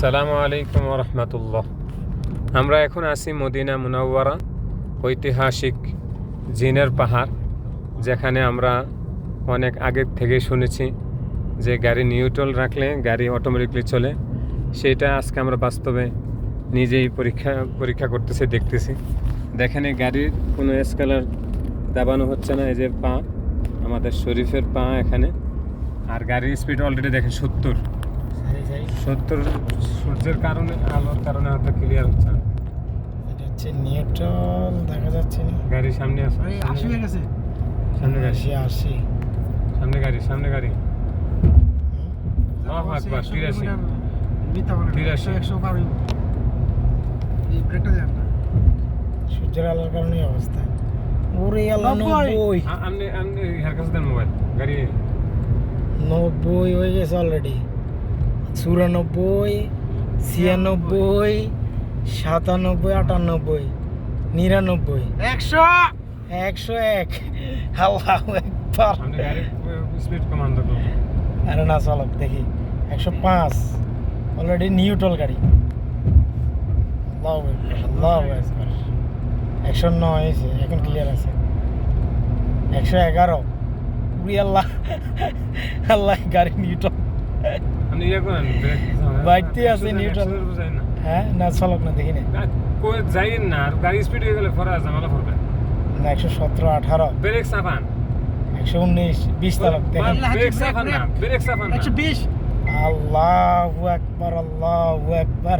সালামু আলাইকুম রহমতুল্লাহ আমরা এখন আছি মদিনা মুনাওয়ারা ঐতিহাসিক জিনের পাহাড়, যেখানে আমরা অনেক আগে থেকে শুনেছি যে গাড়ি নিউট্রাল রাখলে গাড়ি অটোমেটিকলি চলে। সেটা আজকে আমরা বাস্তবে নিজেই পরীক্ষা পরীক্ষা করতেছি, দেখতেছি। দেখেন এই গাড়ির কোনো স্কেলার দাবানো হচ্ছে না, এই যে পা, আমাদের শরীফের পা এখানে। আর গাড়ির স্পিড অলরেডি দেখেন সত্তর। সত্তর সূর্যের কারণে আলোর কারণে হয়তো ক্লিয়ার হচ্ছে না। এটা হচ্ছে নিউট্রাল দেখা যাচ্ছে না। গাড়ি সামনে আছে। আশি হয়ে গেছে। সামনে গাড়ি। আশি সামনে গাড়ি সামনে গাড়ি। আল্লাহু আকবার, তিরাশি। মিথ্যা বলে না, তিরাশি। একশো, একশো পার এই ব্রেকটা দেন না। সূর্যের আলোর কারণে অবস্থা। ওরে আল্লাহ নব্বই। নব্বই। আ- আপনি আপনি হেয়ার কাছে দেন মোবাইল। গাড়ি নব্বই হয়ে গেছে অলরেডি চুরানব্বই ছিয়ানব্বই সাতানব্বই আটানব্বই নিরানব্বই। একশো! একশো এক। আল্লাহ একবার। আরে না চালক দেখি। একশো পাঁচ। অলরেডি নিউট্রাল গাড়ি। একশো নয় হয়েছে এখন ক্লিয়ার আছে। একশো এগারো। উড়ি আল্লাহ আল্লাহ গাড়ি নিউট্রাল ইয়ে করেন ব্রেক বাইকতে আছে নিউট্রাল না। হ্যাঁ না চালক না দেখি না। যাইন না আর গাড়ি স্পিড হয়ে গেলে ফরা জামালা ফরবে না। একশো সতেরো আঠারো। ব্রেক সাফান একশো উনিশ বিশ চালক দেখেন। ব্রেক সাফান না ব্রেক সাফান না। একশো বিশ। আল্লাহু আকবার আল্লাহু একবার